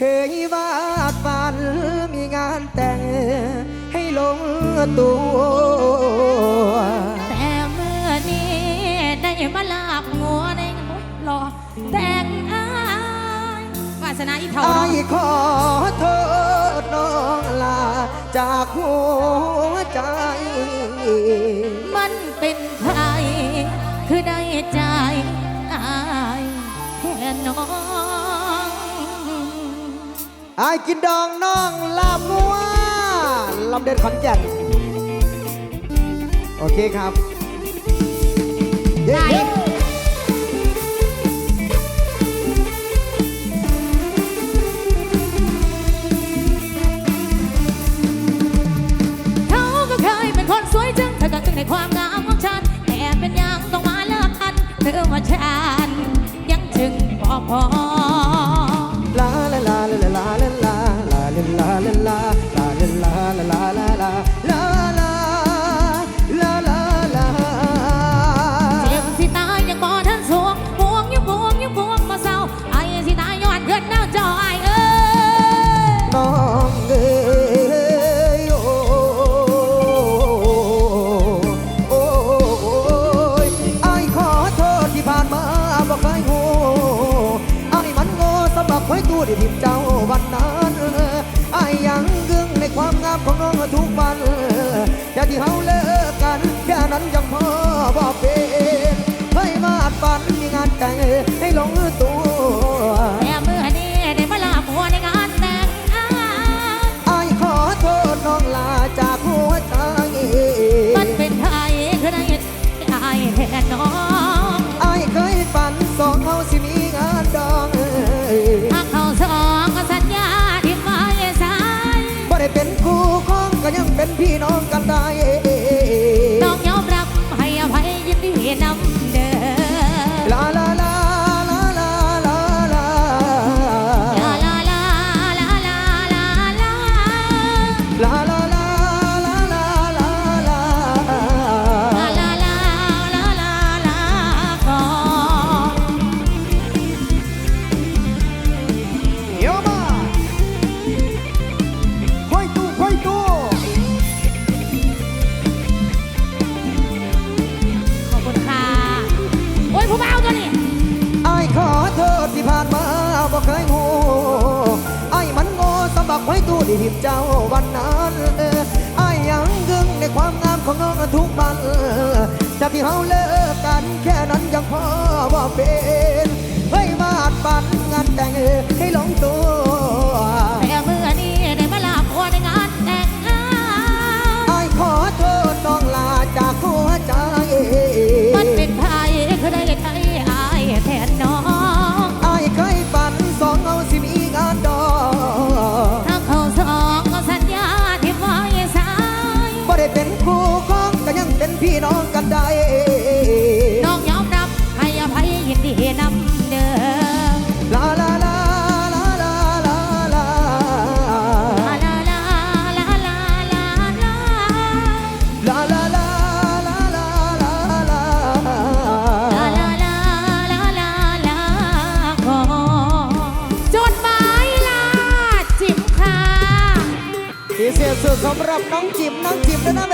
เคยวาดฝันมีงานแต่งให้ลงตัว แต่เมื่อนี้ได้มาลาบงัวในงุดหล่อแต่งอายวาสนาอีเท่าไอ้เนขอโทษน้องลาจากหัวใจ มันเป็นไทยคือได้ใจอายแค่น้อง ไอ้กินดองน้องลามัวลำเดินขอนแก่นโอเคครับไย้เขาก็เคยเป็นคนสวยจึงเธอจึงในความงามของฉันแต่เป็นยังต้องมาเลิกกันเธอว่าฉันยังจึงพอพอ ใงให้หลงตัวแม่มือนี้ได้มาลาหัวในงานแต่งงายขอโทษน้องลาจากหัวใจมันเป็นไทยคือได้ไอ้แทนน้องไอ้เคยฝันสองเขาสิมีงานดองหากเขาสองก็สัญญาที่ไม่สายไม่ได้เป็นคู่ของก็ยังเป็นพี่น้องกันได้ น้องจิ๋มน้องจิ๋มและนะ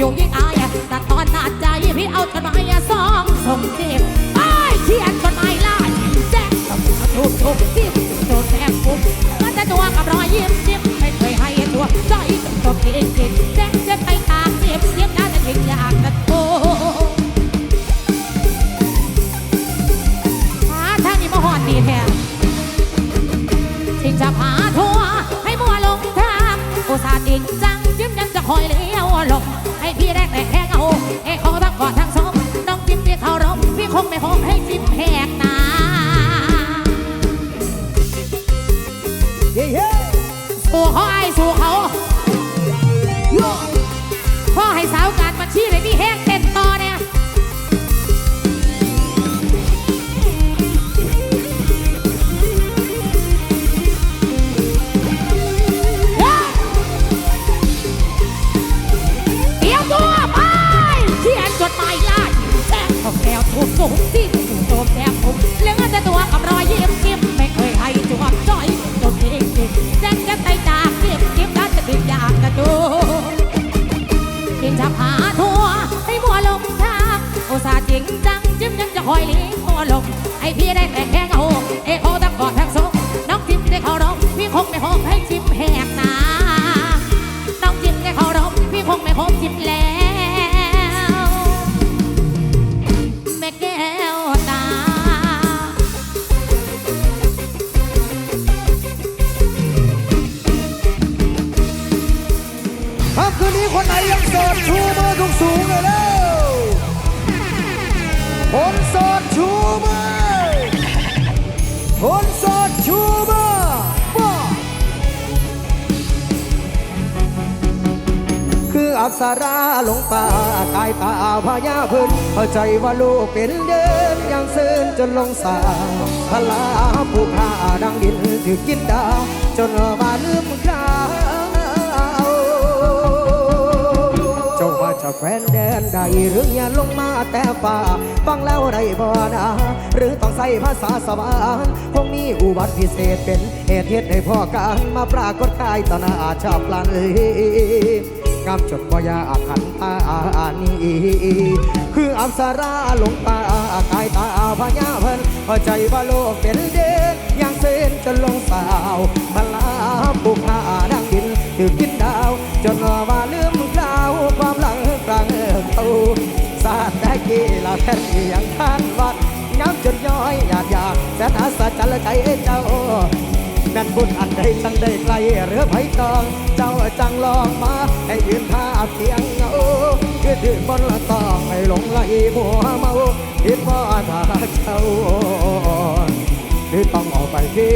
ยุ่งยิ่อายแต่ตอนหน้าใจพี่เอาจดหมายสองส่งเด็กไปเทียนจนไมาลายแจ๊งตำรวจทุบทุบที่โดนแทงปุ๊บมันจะตัวกับรอยยิ้มยิ้มไม่เคยให้ตัวใจตบตบเองเด็กแจ๊ง เอกของรักกอดทั้งสองน้องจิ้มพี่เขารมพี่คงไม่หงให้จิ้มแหกนาสู่เขาไอ้สู่เขาพ่อให้สาวการบัญชีเลยมีแหกเต็ ลี้ยงไอพี่ได้แต่แค่เงาเอโคตะกอดทั้งสองน้องจิ้มได้เขาร้องพี่คงไม่หอมให้จิ้มแหกหนาน้องจิ้มได้เขารบพี่คงไม่คบจิ้มแล้ว แม่แก้วตาครับคืนนี้คนไหนยังโสดชูมือสูงเลยเร็ มือคนโสดชูมือว้าคืออักษราหลงป่ากายตาพญาพื้นเข้าใจว่าลูกเป็นเดินยังเสื่นจนลงสาพลาผู้พาดังดินถือกินดาวจนมาลืม จาว่าจะแคว้นแดนใดหรืออย่าลงมาแต่ป่าฟังแล้วได้บ่นะหรือต้องใส่ภาษาสวรรค์คงมีอุบัติพิเศษเป็นเหตุเหตุให้พ่อการมาปรากฏกายต่อหน้าชาวพลันกำจดบ่อยาขันตาอานี้คืออัปสราหลงป่ากายตาพญาเพิ่นเข้าใจว่าโลกเป็นเด่นอย่างเส้นจนลงสาวพลาบุกหาดังดินถือกินดาวจนลม แผ่นยังทานวัดน้ำจนย้อยหยาดหยาดแสนอาสาจันละใจเจ้าแม่นบุญอันใดจังได้ไกลเรือไผ่ตอง เจ้าจังลองมา ให้ยืนท่าเพียงเงาคือถือบนละตองให้หลงไหลมัวเมาคิดว่าถ้าเจ้าหรือต้องออกไปกิ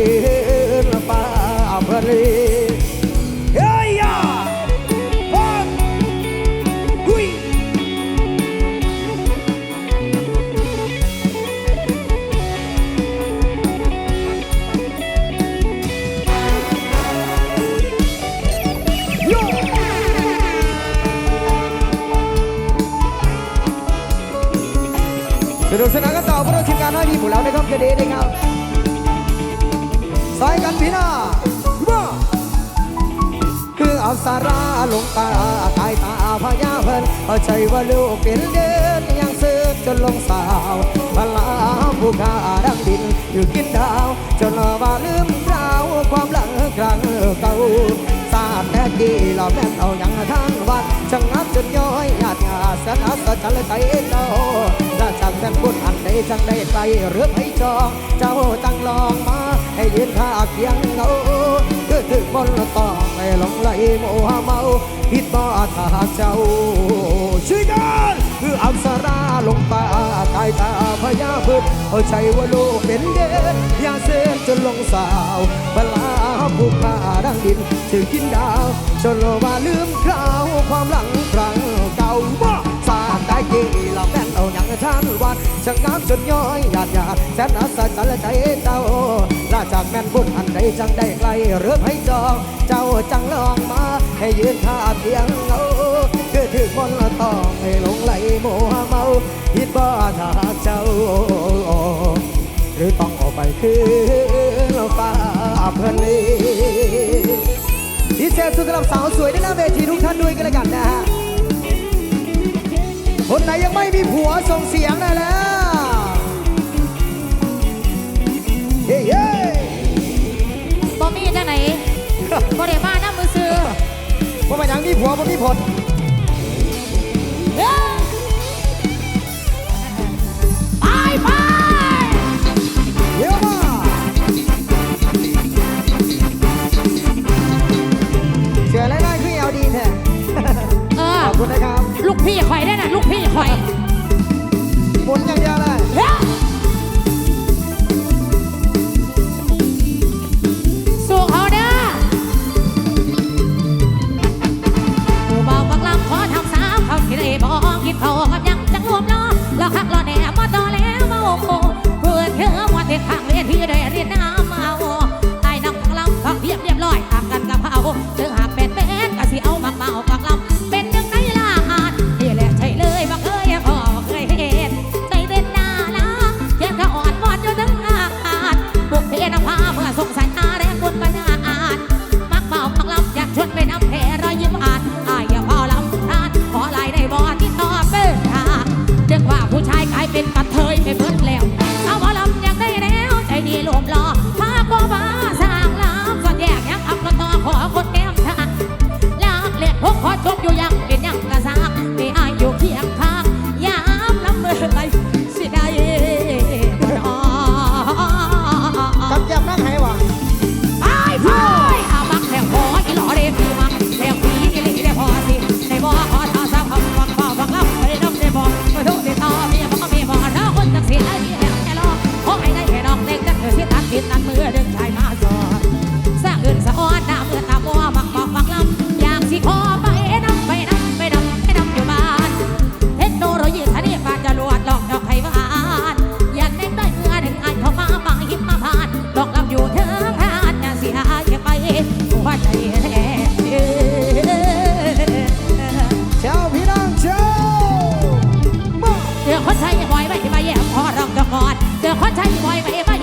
อาสาราลงตาตายตาพญาเพิ่นเอาใจว่าลูกเป็นเดินยังซื้อจนลงสาวพลาผู้ขาดังดินอยู่กินดาว จนว่าลืมราวความหลังครั้งเก่าสาดแท้ดีเราแม่นเอาอย่างทานวัดช่างงับจนย้อยหยาดหยาสนอัศจรรย์ใจเจ้าราชาแม่นบุญอันใดจังได้ไกลเรือให้จองเจ้าจังลองมา ให้ยืนข้าเคียงเงาคือถึงบนต้อ งให้หลงไหลโมหเมาคิดบ่ถ้าเจ้าช่วยกันคืออัมสราลงป่ากายตาพญาพึ่งเอาใจว่าลูกเป็นเด็กยาเส้นจนลงสาวเวลาผู้ขาดังดินถึงกินดาวจนว่าลืมคราวความหลังครั้งเก่าบ่สาดได้กี่เราแม่นาอย่างท่านวันช่างงามจนย้อยหยาดหยาดแสนอัศจรรย์ใจเจ้าราจากแม่นบุญอันใดจังได้ไกลเรือให้จองเจ้าจังลองมา ให้ยืนท่าเพียงเงาคือถือคนละต้องให้หลงไหลโมหเมาคิดบ่ถ้าเจ้า หรือต้องออกไปคือเราฟ้าเพลินลีดีเซลสุดสำหรับสาวสวยในหน้าเวทีทุกท่านด้วยกันแล้วกันนะฮะ คนไหนยังไม่มีผัวส่งเสียงได้แล้วเฮ้เฮ้บ่มีจังไหนบ่ได้มาน้ำมือซื้อว่ามันยังมีผัวมันมีผลเอ้ยไปไปเดี๋ยวมาเสือไล่ไล่คือเอาดีแท้เออขอบคุณนะครับ ลูกพี่ข่อยได้น่อย หมุนอย่างเดียวเลย อคนฉันคอยไปมา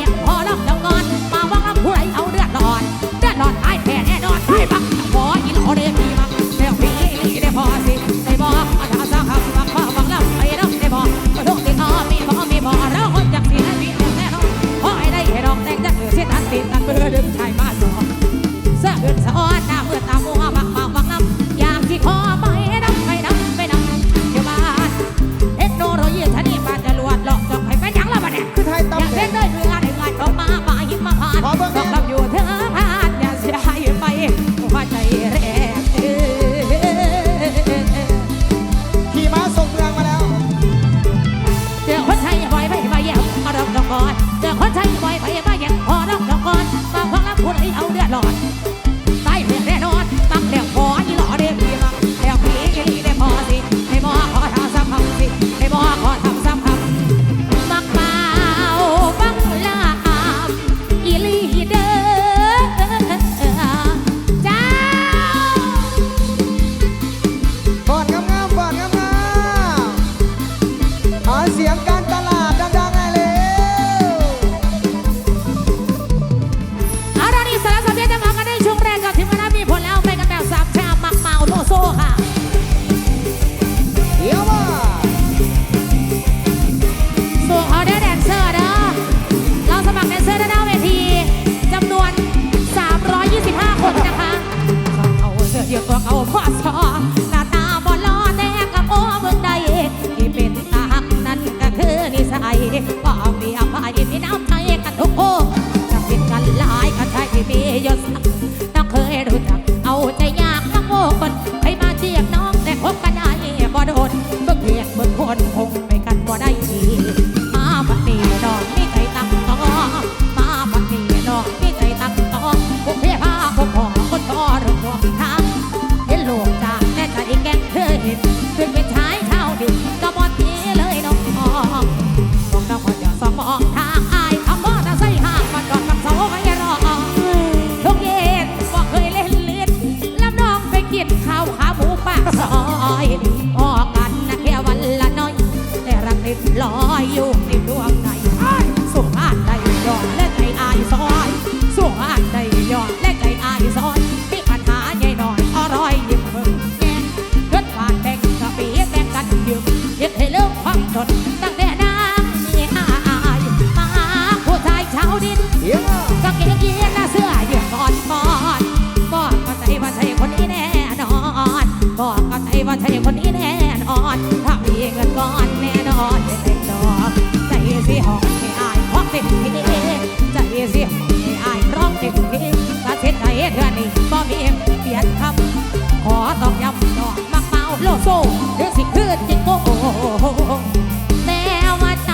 แม่ว่าใจ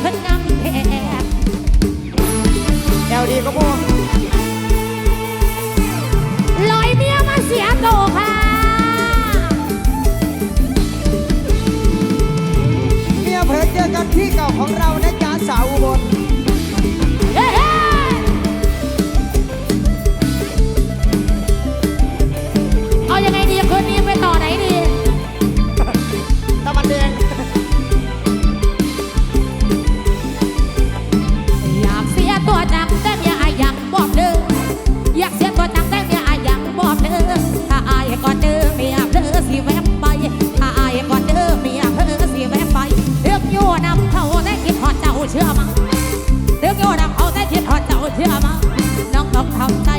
เพิ่นนำแทบแอลดีก็พอลอยเมียมาเสียโตค่ะเมียเผยเจอกับที่เก่าของเรานะจ๊ะสาวบล how time